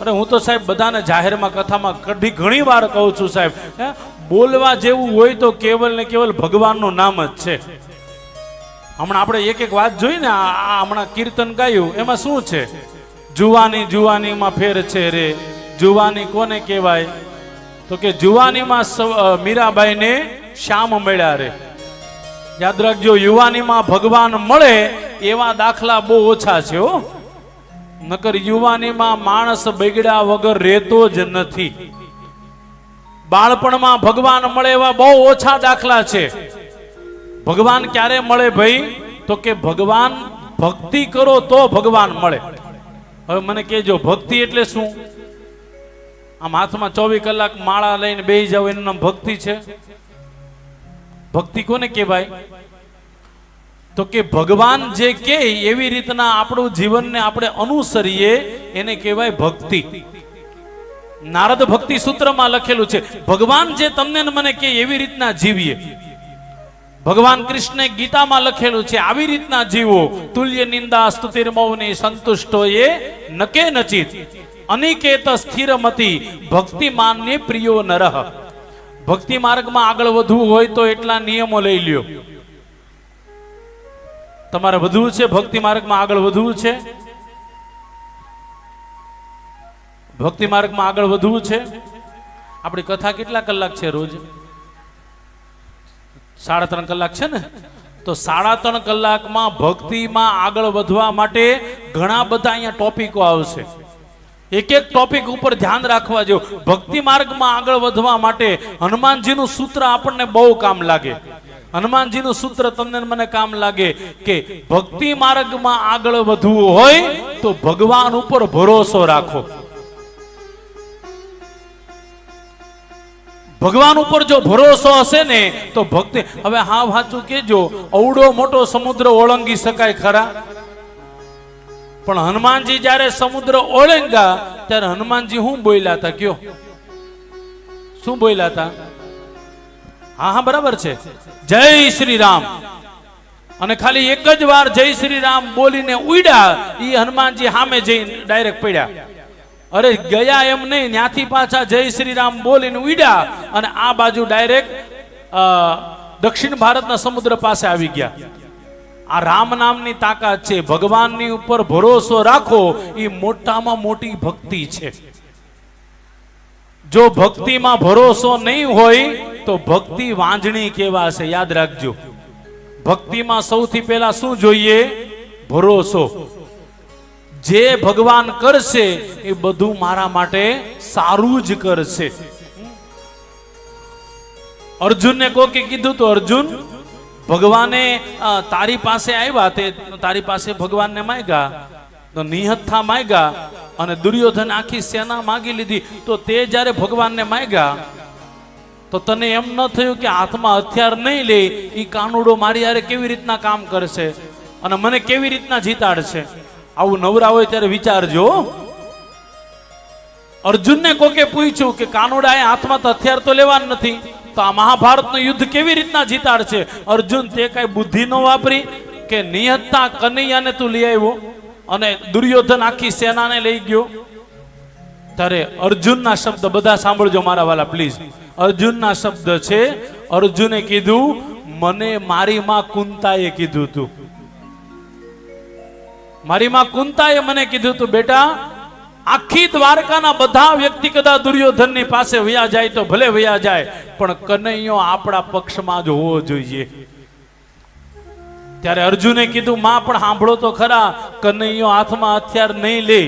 અરે હું તો સાહેબ બધાને જાહેરમાં, કથામાં કઢી ઘણી વાર કહું છું સાહેબ. બોલવા જેવું હોય તો કેવલ ને કેવલ ભગવાનનું નામ જ છે. હમણાં આપણે એક એક વાત જોઈ ને, આ હમણાં કીર્તન ગાયું, એમાં શું છે? જુવાની જુવાનીમાં ફેર છે રે, જુવાની કોને કહેવાય? તો કે જુવાનીમાં મીરાબાઈને શ્યામ મળ્યા રે. યાદ રાખજો, યુવાનીમાં ભગવાન મળે એવા દાખલા બહુ ઓછા છે હો. નકર યુવાનીમાં માણસ બગડ્યા વગર રહેતો જ નથી. બાળપણમાં ભગવાન મળે એવા બહુ ઓછા દાખલા છે. ભગવાન ક્યારે મળે ભાઈ? તો કે ભગવાન ભક્તિ કરો તો ભગવાન મળે. હવે મને કહેજો, ભક્તિ એટલે શું? આમ હાથમાં ચોવીસ કલાક માળા લઈને બેસી જાવ એનું નામ ભક્તિ છે? ભક્તિ કોને કહેવાય? તો કે ભગવાન જે કે એવી રીતના આપણું જીવનને આપણે અનુસરીએ, એને કહેવાય ભક્તિ. નારદ ભક્તિ સૂત્રમાં લખેલું છે, ભગવાન જે તમને મને કે એવી રીતના જીવીએ. ભગવાન કૃષ્ણે ગીતામાં લખેલું છે, આવી રીતના જીવો, તુલ્ય નિંદા સ્તુતિર્મૌની સંતુષ્ટો એ નકે નચિત, અનિકેત સ્થિરમતી ભક્તિમાનને પ્રિયો નરહ ભક્તિ માર્ગમાં આગળ વધવું હોય તો એટલા નિયમો લઈ લ્યો. તમારે વધવું છે? ભક્તિ માર્ગમાં આગળ વધવું છે? ભક્તિ માર્ગમાં આગળ વધવું છે? આપણી કથા કેટલા કલાક છે રોજ? સાડા ત્રણ કલાક છે ને? તો સાડા ત્રણ કલાકમાં ભક્તિમાં આગળ વધવા માટે ઘણા બધા અહીંયા ટોપિકો આવશે. એક એક ટોપિક ઉપર ધ્યાન રાખવા જેવું. ભક્તિ માર્ગમાં આગળ વધવા માટે હનુમાનજીનું સૂત્ર આપણને બહુ કામ લાગે. હનુમાનજીનું સૂત્ર તમને મને કામ લાગે કે ભક્તિ માર્ગમાં આગળ વધવું હોય તો ભગવાન ઉપર ભરોસો રાખો. ભગવાન ઉપર જો ભરોસો હશે ને તો ભક્તિ હવે હા વાંચું કેજો અવડો મોટો સમુદ્ર ઓળંગી શકાય ખરા? પણ હનુમાનજી જ્યારે સમુદ્ર ઓળંગા ત્યારે હનુમાનજી શું બોલ્યા હતા કયો? શું બોલ્યા હતા? હા હા, બરાબર છે. જય શ્રી રામ અને ખાલી એક જ વાર જય શ્રી રામ બોલીને ઉડ્યા એ હનુમાનજી સામે જઈને ડાયરેક્ટ પડ્યા. અરે ગયા એમ નહીં ત્યાંથી પાછા જય શ્રી રામ બોલીને ઉડ્યા અને આ બાજુ ડાયરેક્ટ દક્ષિણ ભારતના સમુદ્ર પાસે આવી ગયા. આ રામ નામની તાકાત છે. ભગવાનની ઉપર ભરોસો રાખો. એ મોટામાં મોટી ભક્તિ છે. જો ભક્તિમાં ભરોસો નહીં હોય, તો ભક્તિ વાંજણી કહેવાશે યાદ રાખજો. ભક્તિમાં સૌથી પહેલા શું જોઈએ? ભરોસો. જે ભગવાન કરશે, એ બધું મારા માટે સારું જ કરશે. અર્જુનને કોકે કીધું તો, અર્જુન, ભગવાને તારી પાસે આવ્યા તે, તારી પાસે ભગવાનને માંગ્યા. તો નિહત્થા માગ્યા અને દુર્યોધન આખી સેના માગી લીધી. તો તે જ્યારે ભગવાનને માગ્યા તો તને એમ ન થયું કે હાથમાં હથિયાર નહીં લે એ કાનુડો મારી યારે કેવી રીતના કામ કરશે અને મને કેવી રીતના જીતાડશે? આવું નવરા હોય ત્યારે વિચારજો. અર્જુનને કોકે પૂછ્યું કે કાનુડાએ હાથમાં તો હથિયાર તો લેવા નથી, તો આ મહાભારતનું યુદ્ધ કેવી રીતના જીતાડશે? અર્જુન તે કઈ બુદ્ધિ ન વાપરી કે નિયતતા કનૈયાને તું લઈ આવ્યો? અને દુર્યોધન આખી સેનાને લઈ ગયો. ત્યારે અર્જુનના શબ્દ બધા સાંભળજો મારા વાલા પ્લીઝ અર્જુનના શબ્દ છે, અર્જુને કીધું, મને મારી માં કુંતાએ કીધું તું. મારી માં કુંતાએ મને કીધું તું, બેટા, આખી દ્વારકાના બધા વ્યક્તિ કદાચ દુર્યોધનની પાસે વયા જાય તો ભલે વયા જાય, પણ કનૈયો આપણા પક્ષમાં જ હોવો જોઈએ. ત્યારે અર્જુને કીધું, માં પણ સાંભળો તો ખરા, કનૈયો હાથમાં હથિયાર નહીં લે.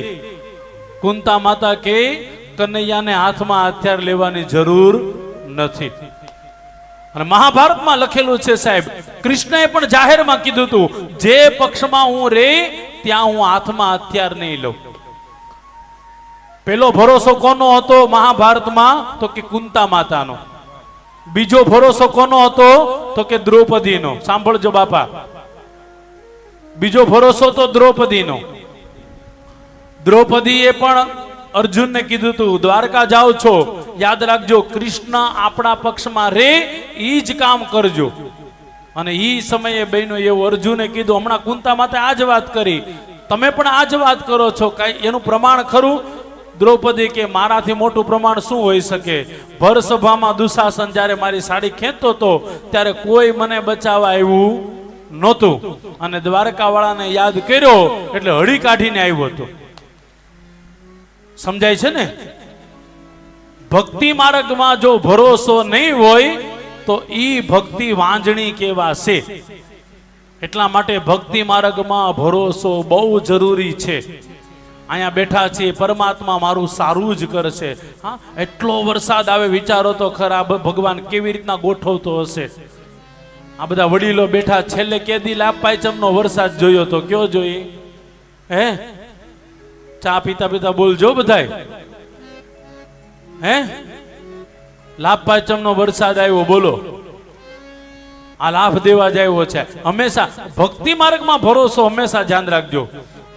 કુંતા માતા કે, કનૈયાને હાથમાં હથિયાર લેવાની જરૂર નથી. અને મહાભારતમાં લખેલું છે સાહેબ, કૃષ્ણએ પણ જાહેરમાં કીધું હતું, જે પક્ષમાં હું રે, ત્યાં હું હાથમાં હથિયાર નહીં લઉં. પેલો ભરોસો કોનો હતો મહાભારતમાં? તો કે કુંતા માતાનો. બીજો ભરોસો કોનો હતો? તો કે દ્રૌપદીનો. સાંભળજો બાપા. બીજો ભરોસો તો દ્રૌપદીનો. દ્રૌપદીએ પણ અર્જુનને કીધું તું, દ્વારકા જાઓ છો, યાદ રાખજો, કૃષ્ણ આપણા પક્ષમાં રે એ જ કામ કરજો. અને એ સમયે બહેનો એવું અર્જુને કીધું, હમણાં કુંતા માતે આ જ વાત કરી. તમે પણ આ જ વાત કરો છો, કઈ એનું પ્રમાણ ખરું? દ્રૌપદી કે, મારાથી મોટું પ્રમાણ શું હોઈ શકે? ભર સભામાં દુશાસન જ્યારે મારી સાડી ખેંચતો હતો ત્યારે કોઈ મને બચાવવા આવ્યું નહોતું. અને દ્વારકાવાળાને યાદ કર્યો એટલે હળી કાઢીને આવ્યો હતો. સમજાય છે ને? ભક્તિ માર્ગમાં જો ભરોસો નહીં હોય, તો ઈ ભક્તિ વાંજણી કેવાશે એટલા માટે ભક્તિ માર્ગમાં ભરોસો બહુ જરૂરી છે. અહીંયા બેઠા છીએ, પરમાત્મા મારું સારું જ કરશે. હા, એટલો વરસાદ આવે, વિચારો તો ખરા, ભગવાન કેવી રીતના ગોઠવતો હશે? આ બધા વડીલો બેઠા છેલ્લે કેદી લાભ પાંચમનો વરસાદ જોયો તો કયો જોઈ હે? ચા પીતા પીતા બોલજો બધાય. હે? લાભ પાંચમનો વરસાદ આવ્યો, બોલો. આ લાભ દેવા આવ્યો છે. હંમેશા ભક્તિ માર્ગમાં ભરોસો હંમેશા ધ્યાન રાખજો.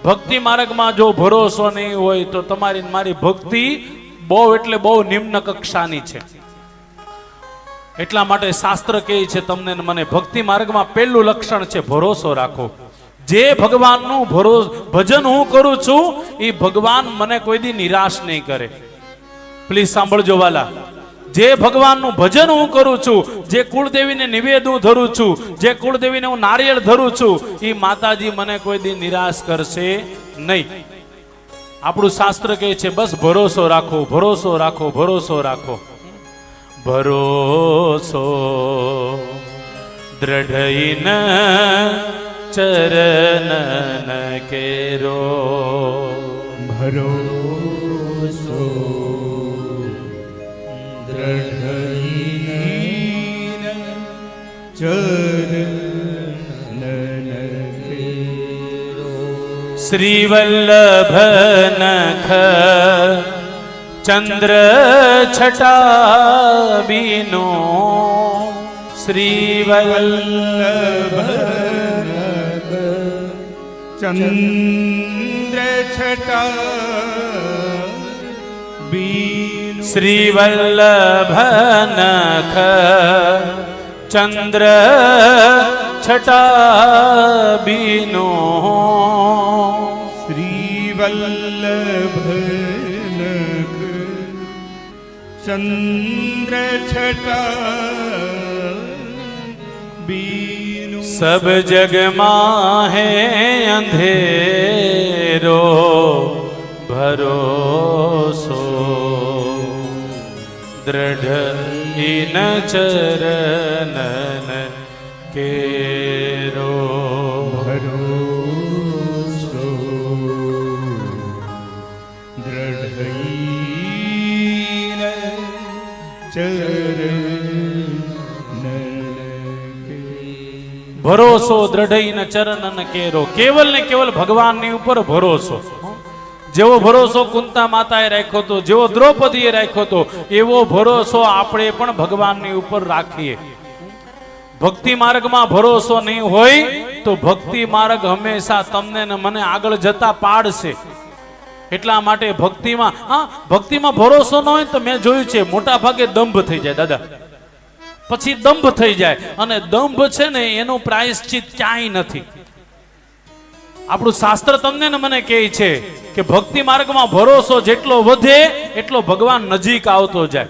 ભક્તિ માર્ગમાં જો ભરોસો નહીં હોય તો તમારી મારી ભક્તિ બહુ એટલે બહુ નિમ્ન કક્ષાની છે. એટલા માટે શાસ્ત્ર કહે છે, તમને મને ભક્તિ માર્ગમાં પહેલું લક્ષણ છે, ભરોસો રાખો. જે ભગવાનનું ભરોસ, ભજન હું કરું છું, એ ભગવાન મને કોઈ દી નિરાશ નહીં કરે. પ્લીઝ સાંભળજો વાલા. જે ભગવાનનું ભજન હું કરું છું, જે કુળદેવીને નિવેદ હું ધરું છું, જે કુળદેવીને હું નારિયેળ ધરું છું, એ માતાજી મને કોઈ દી નિરાશ કરશે નહીં. આપણું શાસ્ત્ર કહે છે, બસ ભરોસો રાખો ભરોસો રાખો ભરોસો રાખો. ભરોસો દ્રઢઈન ચરનન કેરો ભરોસો દ્રઢહીન ચરણન કેરો શ્રીવલ્લભ નખ ચંદ્ર છટા બીનો શ્રીવલ્લભ. ચંદ્ર છટા બીન શ્રીવલ્લભ નખ ચંદ્ર છટા બીનો શ્રીવલ્લભ. ચંદ્ર છટા બીનુ સબ જગમાં હે અંધેરો ભરોસો દ્રઢ ઇન ચરનન કે ભરોસો દ્રઢઈને ચરણન કેરો. કેવલ ને કેવલ ભગવાનની ઉપર ભરોસો. જેવો ભરોસો કુંતા માતાએ રાખ્યો હતો જેવો દ્રૌપદીએ રાખ્યો હતો એવો ભરોસો આપણે પણ ભગવાનની ઉપર રાખીએ. ભક્તિ માર્ગમાં ભરોસો નહીં હોય તો ભક્તિ માર્ગ હંમેશા તમને ને મને આગળ જતા પાડશે. એટલા માટે ભક્તિમાં, હા, ભક્તિમાં ભરોસો ન હોય તો મેં જોયું છે, મોટા ભાગે દંભ થઈ જાય, દાદા. પછી દંભ થઈ જાય. અને દંભ છે ને, એનું પ્રાયશ્ચિત ક્યાંય નથી. આપણું શાસ્ત્ર તમને ને મને કહે છે કે ભક્તિ માર્ગમાં ભરોસો જેટલો વધે, એટલો ભગવાન નજીક આવતો જાય.